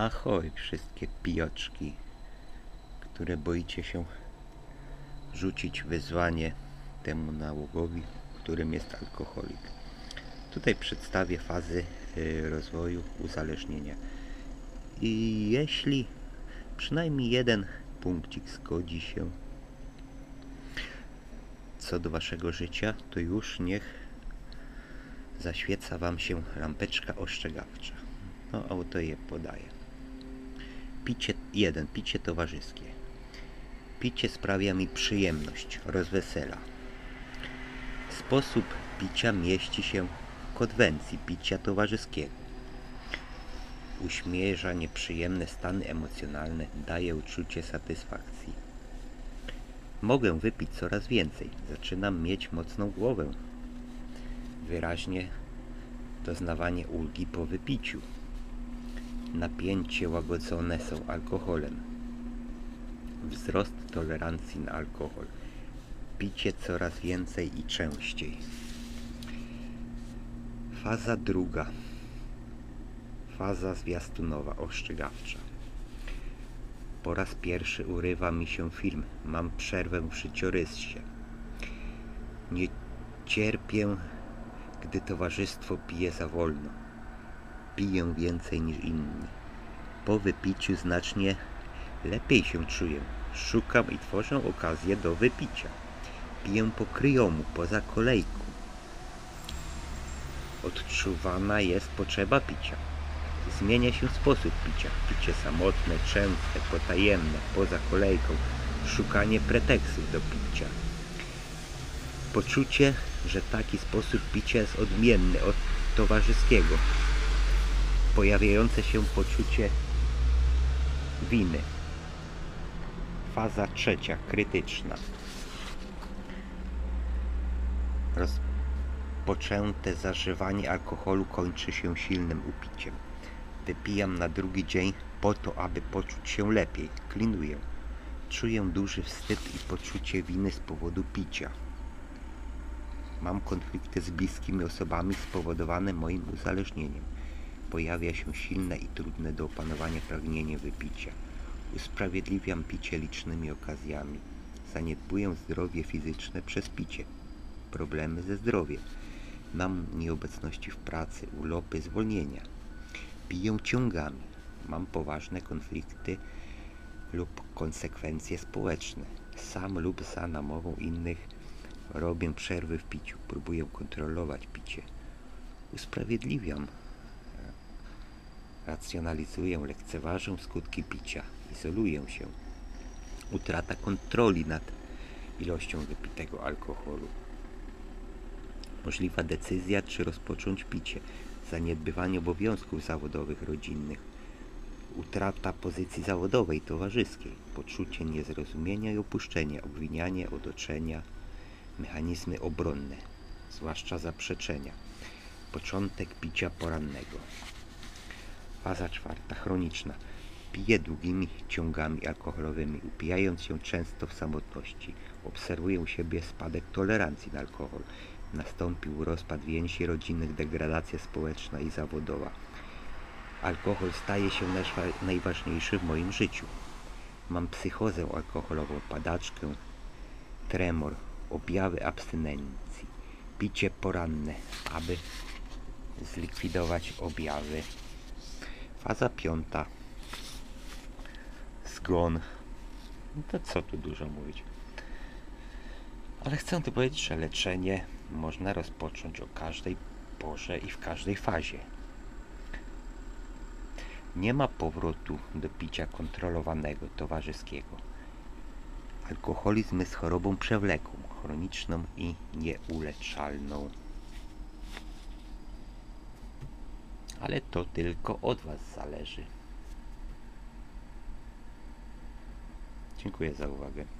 Ahoj, wszystkie pijoczki, które boicie się rzucić wyzwanie temu nałogowi, którym jest alkoholik. Tutaj przedstawię fazy y, rozwoju uzależnienia. I jeśli przynajmniej jeden punkcik zgodzi się co do waszego życia, to już niech zaświeca wam się lampeczka ostrzegawcza. No, a oto je podaję. Picie jeden, picie towarzyskie. Picie sprawia mi przyjemność, rozwesela. Sposób picia mieści się w konwencji picia towarzyskiego. Uśmierza nieprzyjemne stany emocjonalne, daje uczucie satysfakcji. Mogę wypić coraz więcej. Zaczynam mieć mocną głowę. Wyraźnie doznawanie ulgi po wypiciu. Napięcie łagodzone są alkoholem. Wzrost tolerancji na alkohol. Picie coraz więcej i częściej. Faza druga. Faza zwiastunowa, ostrzegawcza. Po raz pierwszy urywa mi się film. Mam przerwę w życiorysie. Nie cierpię, gdy towarzystwo pije za wolno. Piję więcej niż inni. Po wypiciu znacznie lepiej się czuję. Szukam i tworzę okazję do wypicia. Piję po kryjomu, poza kolejką. Odczuwana jest potrzeba picia. Zmienia się sposób picia. Picie samotne, częste, potajemne, poza kolejką. Szukanie pretekstów do picia. Poczucie, że taki sposób picia jest odmienny od towarzyskiego. Pojawiające się poczucie winy. Faza trzecia, krytyczna. Rozpoczęte zażywanie alkoholu kończy się silnym upiciem. Wypijam na drugi dzień po to, aby poczuć się lepiej. Klinuję. Czuję duży wstyd i poczucie winy z powodu picia. Mam konflikty z bliskimi osobami spowodowane moim uzależnieniem. Pojawia się silne i trudne do opanowania pragnienie wypicia. Usprawiedliwiam picie licznymi okazjami. Zaniedbuję zdrowie fizyczne przez picie. Problemy ze zdrowiem. Mam nieobecności w pracy, urlopy, zwolnienia. Piję ciągami. Mam poważne konflikty lub konsekwencje społeczne. Sam lub za namową innych robię przerwy w piciu. Próbuję kontrolować picie. Usprawiedliwiam racjonalizuję, lekceważę skutki picia, izoluję się. Utrata kontroli nad ilością wypitego alkoholu. Możliwa decyzja, czy rozpocząć picie, zaniedbywanie obowiązków zawodowych, rodzinnych, utrata pozycji zawodowej i towarzyskiej, poczucie niezrozumienia i opuszczenia, obwinianie otoczenia, mechanizmy obronne, zwłaszcza zaprzeczenia, początek picia porannego. Faza czwarta, chroniczna. Pije długimi ciągami alkoholowymi, upijając się często w samotności. Obserwuję u siebie spadek tolerancji na alkohol. Nastąpił rozpad więzi rodzinnych, degradacja społeczna i zawodowa. Alkohol staje się najważniejszy w moim życiu. Mam psychozę alkoholową, padaczkę, tremor, objawy abstynencji, picie poranne, aby zlikwidować objawy Faza piąta. Zgon. No to co tu dużo mówić. Ale chcę tu powiedzieć, że leczenie można rozpocząć o każdej porze i w każdej fazie. Nie ma powrotu do picia kontrolowanego, towarzyskiego. Alkoholizm jest chorobą przewlekłą, chroniczną i nieuleczalną. Ale to tylko od Was zależy. Dziękuję za uwagę.